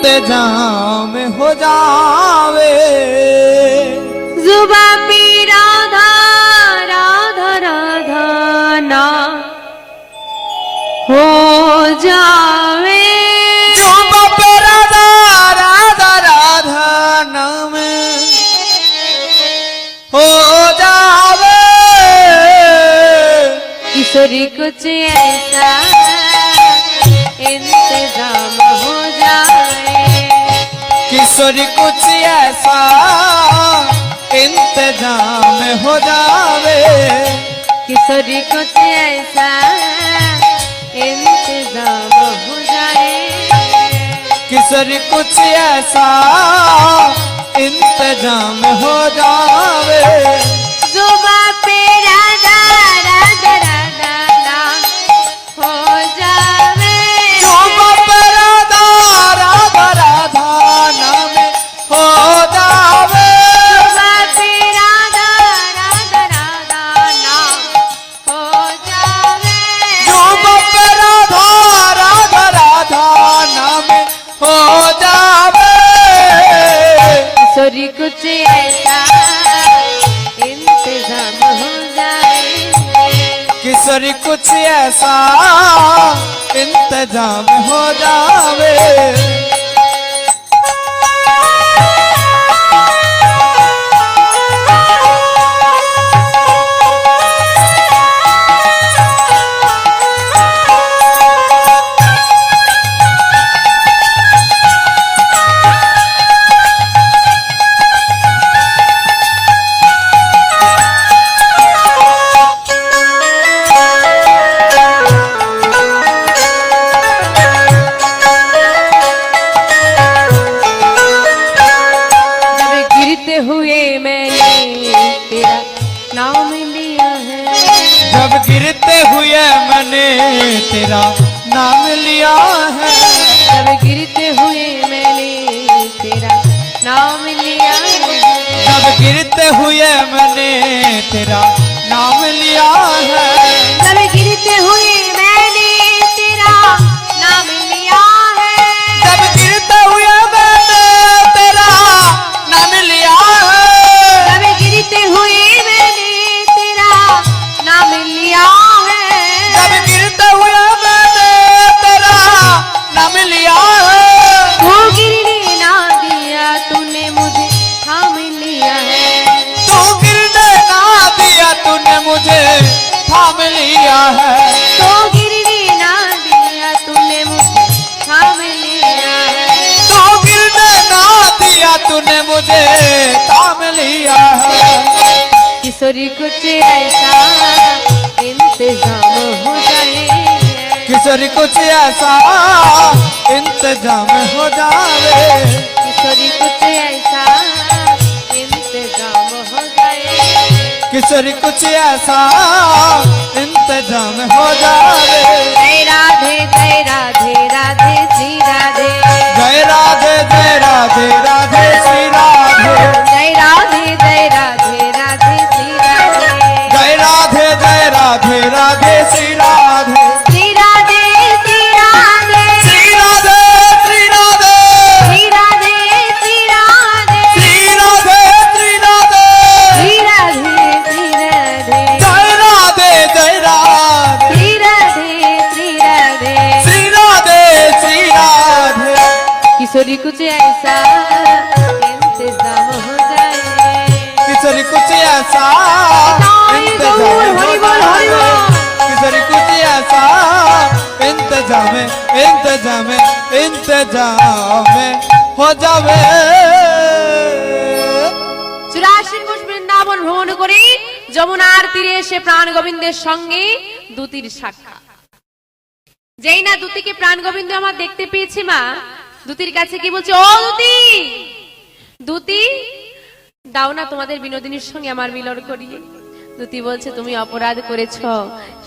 इंतजाम हो जावे जुबा पे राधा राधा राधा ना हो जावे जो बाप राधा राधा राधा नाम हो जावे किशोरी कुछ किशोरी कुछ ऐसा इंतज़ाम हो जावे। किशोरी कुछ ऐसा इंतज़ाम हो जाए। किशोरी कुछ ऐसा इंतज़ाम हो जावे। कुछ ऐसा इंतज़ाम हो जाए। किशोरी कुछ ऐसा इंतज़ाम हो जावे। गिरते हुए मैंने तेरा नाम लिया है। जब गिरते हुए मैंने तेरा नाम लिया है। जब गिरते हुए मैंने तेरा लिया है। किशोरी कुछ ऐसा इंतज़ाम हो जाए। किशोरी कुछ ऐसा इंतज़ाम हो जाए। किशोरी कुछ ऐसा इंतज़ाम हो जाए। किशोरी कुछ ऐसा इंतज़ाम हो जावे जय राधे जय राधे राधे श्री राधे। जय राधे जय राधे राधे इंतजाम इंतजाम हो जावे চুরাশি কোষ বৃন্দাবন ভ্রমণ করে যমুনার তীরে এসে প্রাণ গোবিন্দের সঙ্গে দুতির সাক্ষাৎ যেই না দুতিকে প্রাণ গোবিন্দ আমার দেখতে পেয়েছে মা দুতির কাছে কি বলছে ও দুতি দুতি দাও না তোমাদের বিনোদিনীর সঙ্গে আমার মিলন করিয়ে দুতি বলছে তুমি অপরাধ করেছ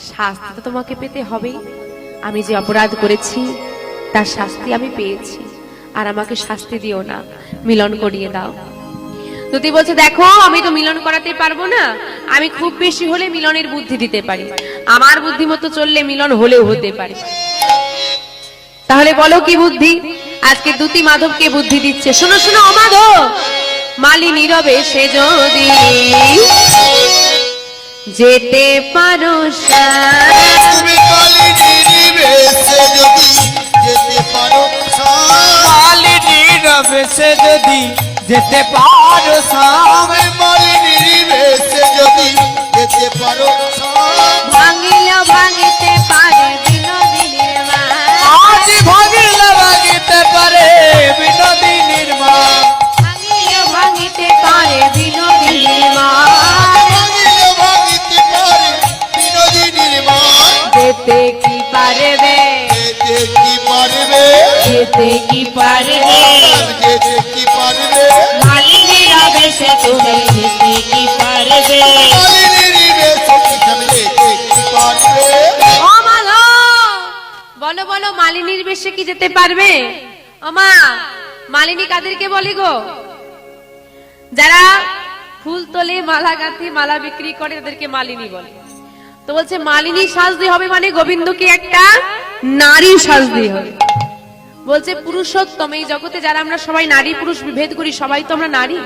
শাস্তি তো তোমাকে পেতে হবে আমি যে অপরাধ করেছি তার শাস্তি আমি পেয়েছি, আর আমাকে শাস্তি দিও না, মিলন করিয়ে দাও। দুতি বলছে, দেখো, আমি তো মিলন করাতে পারব না, আমি খুব বেশি হলে মিলনের বুদ্ধি দিতে পারি, আমার বুদ্ধি মতো চললে মিলন হলেও হতে পারে। তাহলে বলো কি বুদ্ধি? আজকে দুটি মাধবকে বুদ্ধি দিচ্ছে। শোনো শোনো, ও মাধব! মালি নীরবে সে যদি যেতে পারো। তুমি সে যদি যেতে পারো সাম আমি মালিনী বেশে যদি যেতে পারো ভাঙিল ভাঙিতে পারে বিনোদিনীর মা। আজ ভাগিল ভাগিতে পারে বিনোদিনীর মা। ভাঙিল ভাঙিতে পারে বিনোদিনীর মা। ভাঙিলে ভাঙিতে পারে বিনোদিনীর যেতে কি পারবে? যেতে কি পারবে? যেতে কি বলো বলো মালিনীর বেশে কি যেতে পারবে? ও মালিনী কাদেরকে বলে গো, যারা ফুল তোলে মালা গাঁথে মালা বিক্রি করে তাদেরকে মালিনী বলে। তো বলছে, মালিনী সাজতে হবে মানে গোবিন্দকে একটা নারী সাজতে হবে। বলছে, পুরুষোত্তম এই জগতে যারা আমরা সবাই নারী পুরুষ বিভেদ করি, সবাই তো আমরা নারী।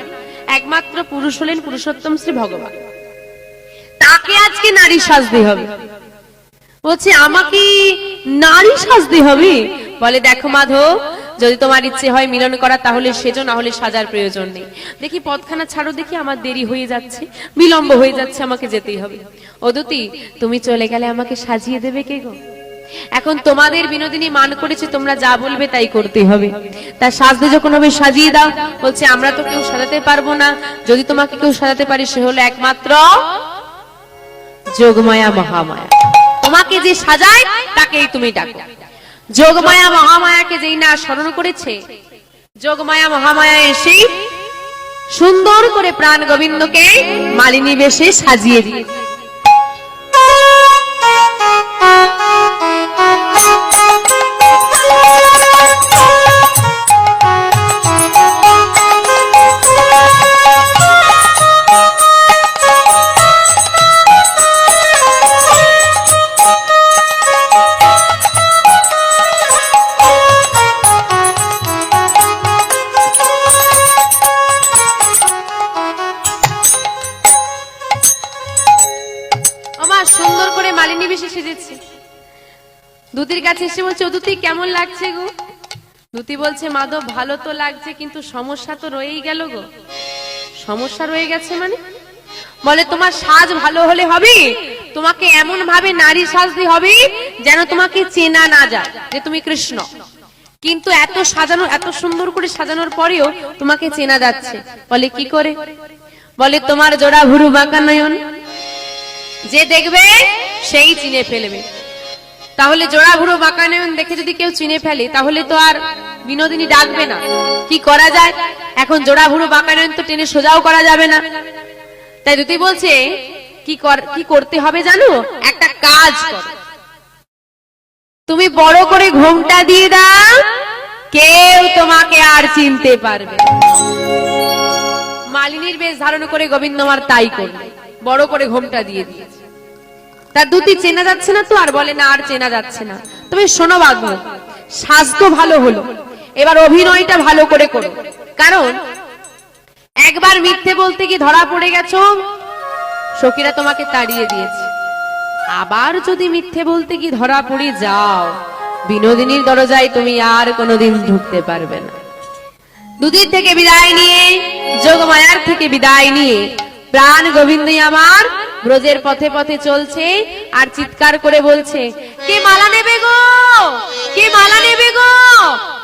একমাত্র পুরুষ হলেন পুরুষোত্তম শ্রী ভগবান। তাকে আজকে নারী সাজতে হবে। বলছে, আমাকে নারী সাজতে হবে? বলে, দেখো মাধব, যদি তোমার ইচ্ছে হয় মিলন করা, তাহলে সেজো না হলে সাজার প্রয়োজন নেই। দেখি, পথখানা ছাড়ো, দেখি, আমার দেরি হয়ে যাচ্ছে, বিলম্ব হয়ে যাচ্ছে, আমাকে যেতেই হবে। অদুতি, তুমি চলে গেলে আমাকে সাজিয়ে দেবে কে গো? এখন তোমাদের বিনোদিনী মান করেছে, তোমরা যা বলবে তাই করতে হবে। তা সাজতে যখন হবে, সাজিয়ে দাও। বলছে, আমরা তো কেউ সাজাতে পারব না। যদি তোমাকে কেউ সাজাতে পারে, সে হলো একমাত্র যোগমায়া মহামায়া। তোমাকে যে সাজায়, তাকেই তুমি ডাকো। যোগমায়া মহামায়াকে যেই না স্মরণ করেছে, যোগমায়া মহামায়া এসে সুন্দর করে প্রাণ গোবিন্দকে মালিনী বেশে সাজিয়ে দিয়ে সেজেছে দুতির কাছে এসে বলছে, ও দুতি, কেমন লাগছে গো? দুতি বলছে, মাধব, ভালো তো লাগছে, কিন্তু সমস্যা তো রয়েই গেল গো। সমস্যা রয়ে গেছে মানে? বলে, তোমার সাজ ভালো হলে হবে? তোমাকে এমন ভাবে নারী সাজতে হবে যেন তোমাকে চেনা না যায় যে তুমি কৃষ্ণ। কিন্তু এত সাজানো, এত সুন্দর করে সাজানোর পরেও তোমাকে চেনা যাচ্ছে। বলে, কি করে? বলে, তোমার জোড়া ভুরু বাঁকা নয়ন যে দেখবে, সেই চিনে ফেলবে। তাহলে জোড়া ভুড়ো বাঁকানয়ন দেখে যদি কেউ চিনে ফেলে, তাহলে তো আর বিনোদিনী ডাকবে না। কি করা যায়? এখন জোড়া ভুড়ো বাঁকানয়ন তো টেনে সোজাও করা যাবে না। তাই দুটি বলছে, কি কি করতে হবে জানো? একটা কাজ তুমি বড় করে ঘোমটা দিয়ে দাও, কেউ তোমাকে আর চিনতে পারবে মালিনীর বেশ ধারণ করে গোবিন্দ আমার তাই করবে। বড় করে ঘোমটা দিয়ে দিয়েছে। তার দুটি চেনা যাচ্ছে না তো, আর বলে, না, আর চেনা যাচ্ছে না। তবে শোনো বাবু স্বাস্থ্য ভালো হলো। এবার অভিনয়টা ভালো করে করো। কারণ, একবার মিথ্যে বলতে কি ধরা পড়ে গেছো, সখীরা তোমাকে তাড়িয়ে দিয়েছে। আবার যদি মিথ্যে বলতে কি ধরা পড়ে যাও, বিনোদিনীর দরজায় তুমি আর কোনোদিন ঢুকতে পারবে না। দুদিন থেকে বিদায় নিয়ে, যোগমায়ার থেকে বিদায় নিয়ে প্রাণ গোবিন্দই আমার। ব্রজের পথে পথে চলছে আর চিৎকার করে বলছে, কে মালা নেবে গো? কে মালা নেবে গো?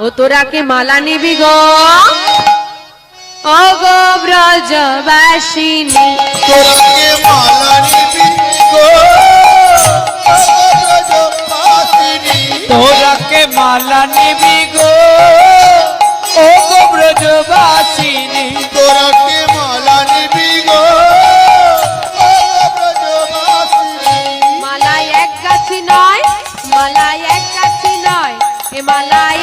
ও তোরা কে মালা নিবি গো? ও গো? ব্রজবাসিনী তোরাকে মালা নিবি গো? মালা